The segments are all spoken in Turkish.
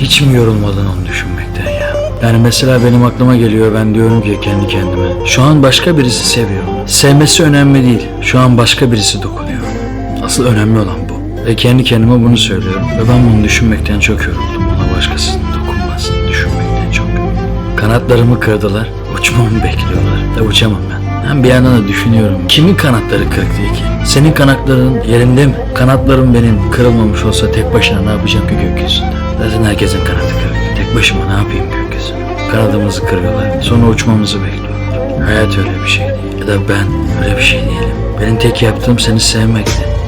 Hiç mi yorulmadın onu düşünmekten ya? Yani mesela benim aklıma geliyor ben diyorum ki kendi kendime. Şu an başka birisi seviyor. Sevmesi önemli değil. Şu an başka birisi dokunuyor. Asıl önemli olan bu. Ve kendi kendime bunu söylüyorum. Ve ben bunu düşünmekten çok yoruldum. Ona başkasının dokunmasını düşünmekten çok. Kanatlarımı kırdılar. Uçmamı bekliyorlar. Ve uçamam ben. Ben bir yandan da düşünüyorum. Kimin kanatları kırık değil ki? Senin kanatların yerinde mi? Kanatlarım benim kırılmamış olsa tek başına ne yapacağım ki gökyüzünde? Zaten herkesin kanadı kırık. Tek başıma ne yapayım gökyüzünde? Kanadımızı kırıyorlar. Sonra uçmamızı bekliyorlar. Hayat öyle bir şey değil. Ya da ben öyle bir şey değilim. Benim tek yaptığım seni sevmekti.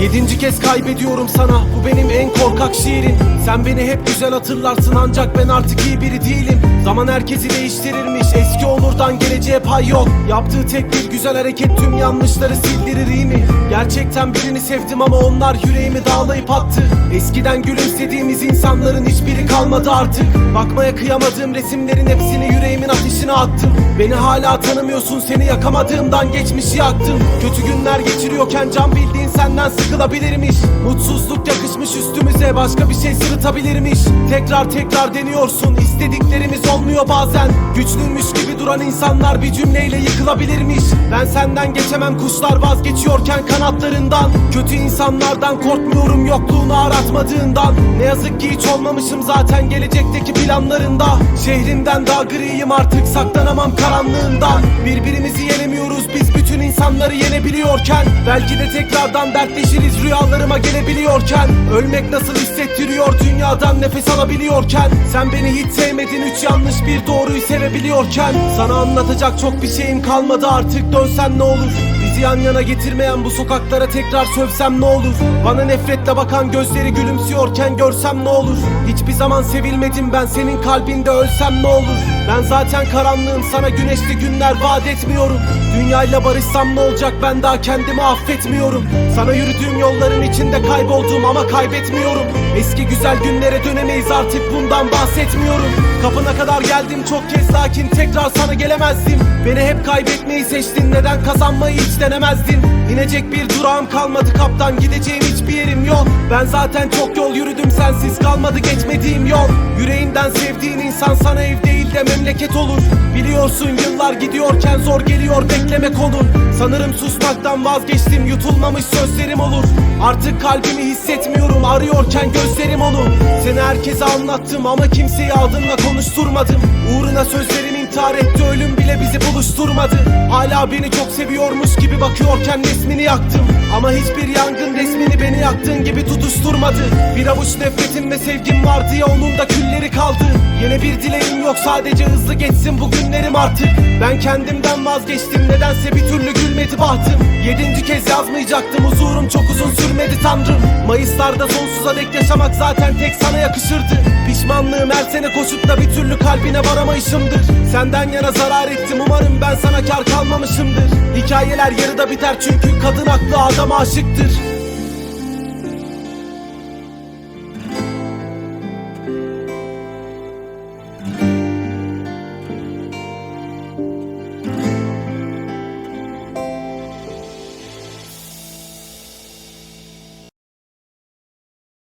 Yedinci kez kaybediyorum sana. Bu benim en korkak şiirin Sen beni hep güzel hatırlarsın ancak ben artık iyi biri değilim. Zaman herkesi değiştirirmiş. Eski olurdan geleceğe pay yok. Yaptığı tek bir güzel hareket tüm yanlışları sildirir iyi mi? Gerçekten birini sevdim ama onlar yüreğimi dağlayıp attı. Eskiden gülümsediğimiz insanların hiçbiri kalmadı artık. Bakmaya kıyamadığım resimlerin hepsini yüreğimin ateşine attım. Beni hala tanımıyorsun seni yakamadığımdan geçmişi yaktım. Kötü günler geçiriyorken can bildiğin senden sıkılabilirmiş Mutsuzluk yakışmış üstümüze başka bir şey sırıtabilirmiş. Tekrar tekrar deniyorsun istediklerimiz olmuyor bazen. Güçlüymüş gibi duran insanlar bir cümleyle yıkılabilirmiş. Ben senden geçemem kuşlar vazgeçiyorken kanatlarından. Kötü insanlardan korkmuyorum yokluğunu aratmadığından. Ne yazık ki hiç olmamışım zaten gelecekteki planlarında. Şehrimden daha griyim artık saklanamam karanlığından. Birbirimizi yenemiyoruz biz bütün insanları yenebiliyorken Belki de tekrardan dertleşiriz rüyalarıma gelebiliyorken. Ölmek nasıl hissettiriyor dünyadan nefes alabiliyorken? Sen beni hiç sevmedin üç yanlış bir doğruyu sevebiliyorken. Sana anlatacak çok bir şeyim kalmadı artık dönsen ne olur Bizi yan yana getirmeyen bu sokaklara tekrar sövsem ne olur? Bana nefretle bakan gözleri gülümsüyorken görsem ne olur? Hiçbir zaman sevilmedim ben senin kalbinde ölsem ne olur? Ben zaten karanlığım sana güneşli günler vaat etmiyorum. Dünyayla barışsam ne olacak ben daha kendimi affetmiyorum. Sana yürüdüğüm yolların içinde kayboldum ama kaybetmiyorum. Eski güzel günlere dönemeyiz artık bundan bahsetmiyorum. Kapına kadar geldim çok kez lakin tekrar sana gelemezdim. Beni hep kaybetmeyi seçtin neden kazanmayı hiç denemezdin. İnecek bir durağım kalmadı kaptan gideceğim hiçbir yerim yok. Ben zaten çok yol yürüdüm sensiz kalmadı geçmediğim yol. Yüreğinden sevdiğin insan sana ev değil de memleket olur. Biliyorsun yıllar gidiyorken zor geliyor beklemek olur. Sanırım susmaktan vazgeçtim yutulmamış sözlerim olur. Artık kalbimi hissetmiyorum arıyorken gözlerim onu Seni herkese anlattım ama kimseyi adınla konuşturmadım. Uğruna sözlerim intihar ölüm bile bizi buluşturmadı. Hala beni çok seviyormuş gibi bakıyorken resmini yaktım. Ama hiçbir yangın resmini beni yaktığın gibi tutuşturmadı. Bir avuç nefretim ve sevgim vardı ya onun da külleri kaldı. Yine bir dileğim yok sadece hızlı geçsin bu günlerim artık. Ben kendimden vazgeçtim nedense bir türlü gülmedi bahtım. Yedinci kez yazmayacaktım huzurum çok uzun sürmedi tanrım. Mayıslarda sonsuza dek yaşamak zaten tek sana yakışırdı Pişmanlığım her sene koşup da bir türlü kalbine varamayışımdır. Senden yana zarar ettim umarım ben sana kar kalmamışımdır. Hikayeler yarıda biter çünkü kadın aklı adam aşıktır